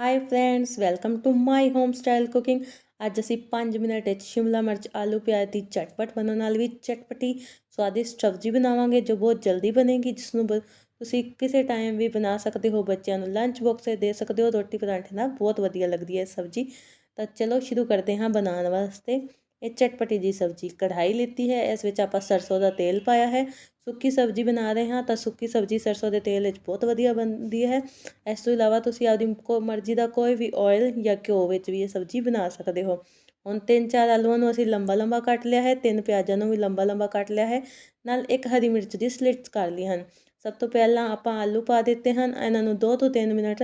Hi friends welcome to my home style cooking ਅੱਜ ਅਸੀਂ 5 minute ਵਿੱਚ ਸ਼ਿਮਲਾ ਮਿਰਚ, ਆਲੂ ਪਿਆਜ਼ ਦੀ ਚਟਪਟ ਬਣਾਉਣ ਨਾਲ ਵੀ ਚਟਪਟੀ ਸਵਾਦਿਸ਼ਟ ਸਬਜ਼ੀ ਬਣਾਵਾਂਗੇ ਜੋ ਬਹੁਤ ਜਲਦੀ ਬਣੇਗੀ ਜਿਸ ਨੂੰ ਬ- ਤੁਸੀਂ ਕਿਸੇ ਟਾਈਮ ਵੀ ਬਣਾ ਸਕਦੇ ਹੋ, ਬੱਚਿਆਂ ਨੂੰ ਲੰਚ ਬਾਕਸ ਦੇ ਸਕਦੇ ਹੋ, ਰੋਟੀ ਪਰਾਂਠੇ ਨਾਲ ਬਹੁਤ ਵਧੀਆ ਲੱਗਦੀ ਹੈ ਸਬਜ਼ੀ। ਤਾਂ ਚਲੋ ਸ਼ੁਰੂ ਕਰਦੇ ਹਾਂ ਬਣਾਉਣ ਵਾਸਤੇ। ਇਹ ਚਟਪਟੀ ਜੀ ਸਬਜ਼ੀ ਕੜਾਈ ਲਿੱਤੀ ਹੈ। ਇਸ ਵਿੱਚ ਆਪਾਂ ਸਰਸੋਂ ਦਾ ਤੇਲ ਪਾਇਆ ਹੈ। ਸੁੱਕੀ ਸਬਜ਼ੀ ਬਣਾ ਰਹੇ ਹਾਂ ਤਾਂ ਸੁੱਕੀ ਸਬਜ਼ੀ ਸਰਸੋਂ ਦੇ ਤੇਲ ਵਿੱਚ ਬਹੁਤ ਵਧੀਆ ਬਣਦੀ ਹੈ। ਇਸ ਤੋਂ ਇਲਾਵਾ ਤੁਸੀਂ ਆਪਦੀ ਕੋ ਮਰਜ਼ੀ ਦਾ ਕੋਈ ਵੀ ਆਇਲ ਜਾਂ ਘਿਓ ਵਿੱਚ ਵੀ ਇਹ ਸਬਜ਼ੀ ਬਣਾ ਸਕਦੇ ਹੋ। ਹੁਣ ਤਿੰਨ ਚਾਰ ਆਲੂਆਂ ਨੂੰ ਅਸੀਂ ਲੰਬਾ ਲੰਬਾ ਕੱਟ ਲਿਆ ਹੈ। ਤਿੰਨ ਪਿਆਜ਼ਾਂ ਨੂੰ ਵੀ ਲੰਬਾ ਲੰਬਾ ਕੱਟ ਲਿਆ ਹੈ। ਨਾਲ ਇੱਕ ਹਰੀ ਮਿਰਚ ਦੀ ਸਲਿਟਸ ਕਰ ਲਈ ਹਨ। ਸਭ ਤੋਂ ਪਹਿਲਾਂ ਆਪਾਂ ਆਲੂ ਪਾ ਦਿੱਤੇ ਹਨ। ਇਹਨਾਂ ਨੂੰ 2 ਤੋਂ 3 ਮਿੰਟ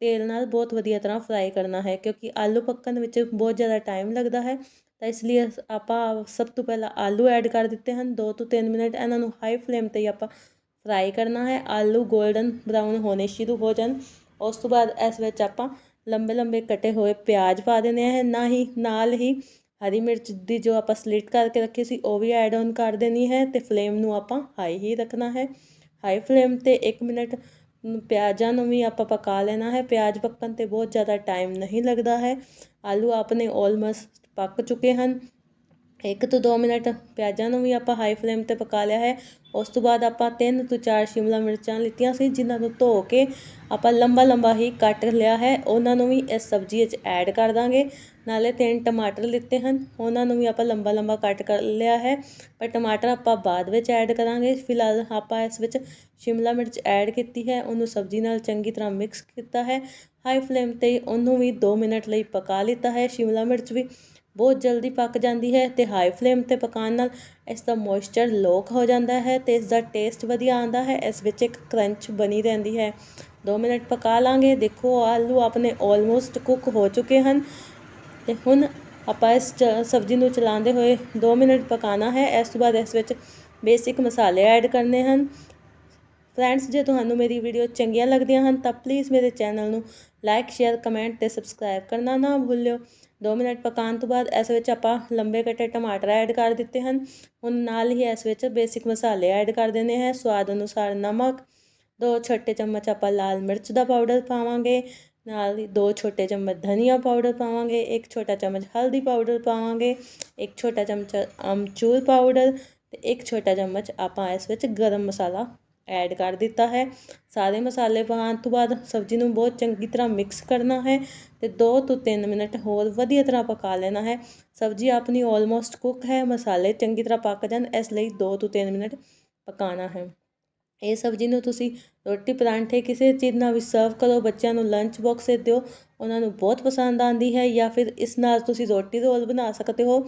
ਤੇਲ ਨਾਲ ਬਹੁਤ ਵਧੀਆ ਤਰ੍ਹਾਂ ਫਰਾਈ ਕਰਨਾ ਹੈ ਕਿਉਂਕਿ ਆਲੂ ਪੱਕਣ ਵਿੱਚ ਬਹੁਤ ਜ਼ਿਆਦਾ ਟਾਈਮ ਲੱਗਦਾ ਹੈ, ਤਾਂ ਇਸ ਲਈ ਆਪਾਂ ਸਭ ਤੋਂ ਪਹਿਲਾਂ ਆਲੂ ਐਡ ਕਰ ਦਿੱਤੇ ਹਨ। ਦੋ ਤੋਂ ਤਿੰਨ ਮਿੰਟ ਇਹਨਾਂ ਨੂੰ ਹਾਈ ਫਲੇਮ 'ਤੇ ਹੀ ਆਪਾਂ ਫਰਾਈ ਕਰਨਾ ਹੈ। ਆਲੂ 골ਡਨ ਬਰਾਊਨ ਹੋਣੇ ਸ਼ੁਰੂ ਹੋ ਜਾਣ। ਉਸ ਤੋਂ ਬਾਅਦ ਇਸ ਵਿੱਚ ਆਪਾਂ ਲੰਬੇ ਲੰਬੇ ਕੱਟੇ ਹੋਏ ਪਿਆਜ਼ ਪਾ ਦੇਣੇ ਹੈ। ਨਾ ਹੀ, ਨਾਲ ਹੀ ਹਰੀ ਮਿਰਚ ਦੀ ਜੋ ਆਪਾਂ ਸਲਿਟ ਕਰਕੇ ਰੱਖੀ ਸੀ, ਉਹ ਵੀ ਐਡ ਆਨ ਕਰ ਦੇਣੀ ਹੈ ਤੇ ਫਲੇਮ ਨੂੰ ਆਪਾਂ ਹਾਈ ਹੀ ਰੱਖਣਾ ਹੈ। ਹਾਈ ਫਲੇਮ ਤੇ 1 ਮਿੰਟ ਪਿਆਜ਼ਾਂ ਨੂੰ ਵੀ ਆਪਾਂ ਪਕਾ ਲੈਣਾ ਹੈ। ਪਿਆਜ਼ ਪੱਕਣ ਤੇ ਬਹੁਤ ਜ਼ਿਆਦਾ ਟਾਈਮ ਨਹੀਂ ਲੱਗਦਾ ਹੈ। ਆਲੂ ਆਪਣੇ ਆਲਮੋਸਟ ਪੱਕ ਚੁੱਕੇ ਹਨ। ਇੱਕ ਤੋਂ ਦੋ ਮਿੰਟ ਪਿਆਜ਼ਾਂ ਨੂੰ ਵੀ ਆਪਾਂ ਹਾਈ ਫਲੇਮ ਤੇ ਪਕਾ ਲਿਆ ਹੈ। ਉਸ ਤੋਂ ਬਾਅਦ ਆਪਾਂ ਤਿੰਨ ਤੋਂ ਚਾਰ ਸ਼ਿਮਲਾ ਮਿਰਚਾਂ ਲਿੱਤੀਆਂ ਸੀ, ਜਿਨ੍ਹਾਂ ਨੂੰ ਧੋ ਕੇ ਆਪਾਂ ਲੰਬਾ ਲੰਬਾ ਹੀ ਕੱਟ ਲਿਆ ਹੈ। ਉਹਨਾਂ ਨੂੰ ਵੀ ਇਸ ਸਬਜ਼ੀ ਵਿੱਚ ਐਡ ਕਰ ਦਾਂਗੇ। ਨਾਲੇ ਤਿੰਨ ਟਮਾਟਰ ਲਿੱਤੇ ਹਨ, ਉਹਨਾਂ ਨੂੰ ਵੀ ਆਪਾਂ ਲੰਬਾ ਲੰਬਾ ਕੱਟ ਕਰ ਲਿਆ ਹੈ। ਪਰ ਟਮਾਟਰ ਆਪਾਂ ਬਾਅਦ ਵਿੱਚ ਐਡ ਕਰਾਂਗੇ। ਫਿਲਹਾਲ ਆਪਾਂ ਇਸ ਵਿੱਚ ਸ਼ਿਮਲਾ ਮਿਰਚ ਐਡ ਕੀਤੀ ਹੈ। ਉਹਨੂੰ ਸਬਜ਼ੀ ਨਾਲ ਚੰਗੀ ਤਰ੍ਹਾਂ ਮਿਕਸ ਕੀਤਾ ਹੈ। ਹਾਈ ਫਲੇਮ ਤੇ ਉਹਨੂੰ ਵੀ 2 ਮਿੰਟ ਲਈ ਪਕਾ ਲਿੱਤਾ ਹੈ। ਸ਼ਿਮਲਾ ਮਿਰਚ ਵੀ ਬਹੁਤ ਜਲਦੀ ਪੱਕ ਜਾਂਦੀ ਹੈ ਅਤੇ ਹਾਈ ਫਲੇਮ ਤੇ ਪਕਾਉਣ ਨਾਲ ਇਸ ਦਾ ਮੋਇਸਚਰ ਲੋਕ ਹੋ ਜਾਂਦਾ ਹੈ ਅਤੇ ਇਸ ਦਾ ਟੇਸਟ ਵਧੀਆ ਆਉਂਦਾ ਹੈ, ਇਸ ਵਿੱਚ ਇੱਕ ਕਰੰਚ ਬਣੀ ਰਹਿੰਦੀ ਹੈ। ਦੋ ਮਿੰਟ ਪਕਾ ਲਾਂਗੇ। ਦੇਖੋ, ਆਲੂ ਆਪਣੇ ਆਲਮੋਸਟ ਕੁੱਕ ਹੋ ਚੁੱਕੇ ਹਨ ਅਤੇ ਹੁਣ ਆਪਾਂ ਇਸ ਚ- ਸਬਜ਼ੀ ਨੂੰ ਚਲਾਉਂਦੇ ਹੋਏ ਦੋ ਮਿੰਟ ਪਕਾਉਣਾ ਹੈ। ਇਸ ਤੋਂ ਬਾਅਦ ਇਸ ਵਿੱਚ ਬੇਸਿਕ ਮਸਾਲੇ ਐਡ ਕਰਨੇ ਹਨ। ਫਰੈਂਡਸ ਜੇ ਤੁਹਾਨੂੰ ਮੇਰੀ ਵੀਡੀਓ ਚੰਗੀਆਂ ਲੱਗਦੀਆਂ ਹਨ, ਤਾਂ ਪਲੀਜ਼ ਮੇਰੇ ਚੈਨਲ ਨੂੰ ਲਾਈਕ ਸ਼ੇਅਰ ਕਮੈਂਟ ਤੇ ਸਬਸਕ੍ਰਾਈਬ ਕਰਨਾ ਨਾ ਭੁੱਲਿਓ। 2 ਮਿੰਟ ਪਕਾਉਣ ਤੋਂ ਬਾਅਦ ਇਸ ਵਿੱਚ ਆਪਾਂ ਲੰਬੇ ਕੱਟੇ ਟਮਾਟਰ ਐਡ ਕਰ ਦਿੱਤੇ ਹਨ। ਹੁਣ ਨਾਲ ਹੀ ਇਸ ਵਿੱਚ ਬੇਸਿਕ ਮਸਾਲੇ ਐਡ ਕਰ ਦੇਣੇ ਹੈ। ਸਵਾਦ ਅਨੁਸਾਰ ਨਮਕ, ਦੋ ਛੋਟੇ ਚਮਚ ਆਪਾਂ ਲਾਲ ਮਿਰਚ ਦਾ ਪਾਊਡਰ ਪਾਵਾਂਗੇ। ਨਾਲ ਹੀ ਦੋ ਛੋਟੇ ਚਮਚ ਧਨੀਆ ਪਾਊਡਰ ਪਾਵਾਂਗੇ। ਇੱਕ ਛੋਟਾ ਚਮਚ ਹਲਦੀ ਪਾਊਡਰ ਪਾਵਾਂਗੇ। ਇੱਕ ਛੋਟਾ ਚਮਚ ਅਮਚੂਰ ਪਾਊਡਰ ਤੇ ਇੱਕ ਛੋਟਾ ਚਮਚ ਆਪਾਂ ਇਸ ਵਿੱਚ ਗਰਮ ਮਸਾਲਾ ਐਡ ਕਰ ਦਿੱਤਾ ਹੈ। ਸਾਰੇ ਮਸਾਲੇ ਪਾਉਣ ਤੋਂ ਬਾਅਦ ਸਬਜ਼ੀ ਨੂੰ ਬਹੁਤ ਚੰਗੀ ਤਰ੍ਹਾਂ ਮਿਕਸ ਕਰਨਾ ਹੈ ਅਤੇ ਦੋ ਤੋਂ ਤਿੰਨ ਮਿੰਟ ਹੋਰ ਵਧੀਆ ਤਰ੍ਹਾਂ ਪਕਾ ਲੈਣਾ ਹੈ। ਸਬਜ਼ੀ ਆਪਣੀ ਆਲਮੋਸਟ ਕੁੱਕ ਹੈ। ਮਸਾਲੇ ਚੰਗੀ ਤਰ੍ਹਾਂ ਪੱਕ ਜਾਣ, ਇਸ ਲਈ ਦੋ ਤੋਂ ਤਿੰਨ ਮਿੰਟ ਪਕਾਉਣਾ ਹੈ। ਇਹ ਸਬਜ਼ੀ ਨੂੰ ਤੁਸੀਂ ਰੋਟੀ ਪਰਾਂਠੇ ਕਿਸੇ ਚੀਜ਼ ਨਾਲ ਵੀ ਸਰਵ ਕਰੋ। ਬੱਚਿਆਂ ਨੂੰ ਲੰਚ ਬਾਕਸ ਦਿਓ। ਉਹਨਾਂ ਨੂੰ ਬਹੁਤ ਪਸੰਦ ਆਉਂਦੀ ਹੈ ਜਾਂ ਫਿਰ ਇਸ ਨਾਲ ਤੁਸੀਂ ਰੋਟੀ ਰੋਲ ਬਣਾ ਸਕਦੇ ਹੋ।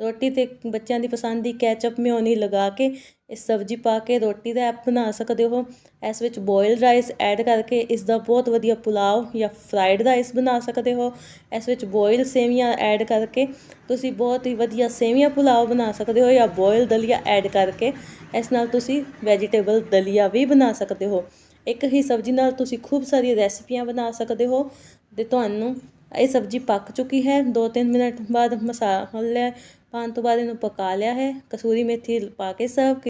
ਰੋਟੀ ਤੇ ਬੱਚਿਆਂ ਦੀ ਪਸੰਦ ਦੀ ਕੈਚਅਪ ਮਿਓਨੀ ਲਗਾ ਕੇ ਇਸ ਸਬਜ਼ੀ ਪਾ ਕੇ ਰੋਟੀ ਦਾ ਐਪ ਬਣਾ ਸਕਦੇ ਹੋ। ਇਸ ਵਿੱਚ ਬੋਇਲਡ ਰਾਈਸ ਐਡ ਕਰਕੇ ਇਸ ਦਾ ਬਹੁਤ ਵਧੀਆ ਪੁਲਾਵ ਜਾਂ ਫਰਾਈਡ ਰਾਈਸ ਬਣਾ ਸਕਦੇ ਹੋ। ਇਸ ਵਿੱਚ ਬੋਇਲ ਸੇਵੀਆਂ ਐਡ ਕਰਕੇ ਤੁਸੀਂ ਬਹੁਤ ਹੀ ਵਧੀਆ ਸੇਵੀਆਂ ਪੁਲਾਵ ਬਣਾ ਸਕਦੇ ਹੋ ਜਾਂ ਬੋਇਲ ਦਲੀਆ ਐਡ ਕਰਕੇ ਇਸ ਨਾਲ ਤੁਸੀਂ ਵੈਜੀਟੇਬਲ ਦਲੀਆ ਵੀ ਬਣਾ ਸਕਦੇ ਹੋ। ਇੱਕ ਹੀ ਸਬਜ਼ੀ ਨਾਲ ਤੁਸੀਂ ਖੂਬ ਸਾਰੀਆਂ ਰੈਸਪੀਆਂ ਬਣਾ ਸਕਦੇ ਹੋ। ਤੇ ਤੁਹਾਨੂੰ ਇਹ ਸਬਜ਼ੀ ਪੱਕ ਚੁੱਕੀ ਹੈ। 2-3 ਮਿੰਟ ਬਾਅਦ ਮਸਾਲਾ ਪਾਉਣ ਤੋਂ ਬਾਅਦ ਇਹਨੂੰ ਪਕਾ ਲਿਆ ਹੈ। ਕਸੂਰੀ ਮੇਥੀ ਪਾ ਕੇ ਸਰਵ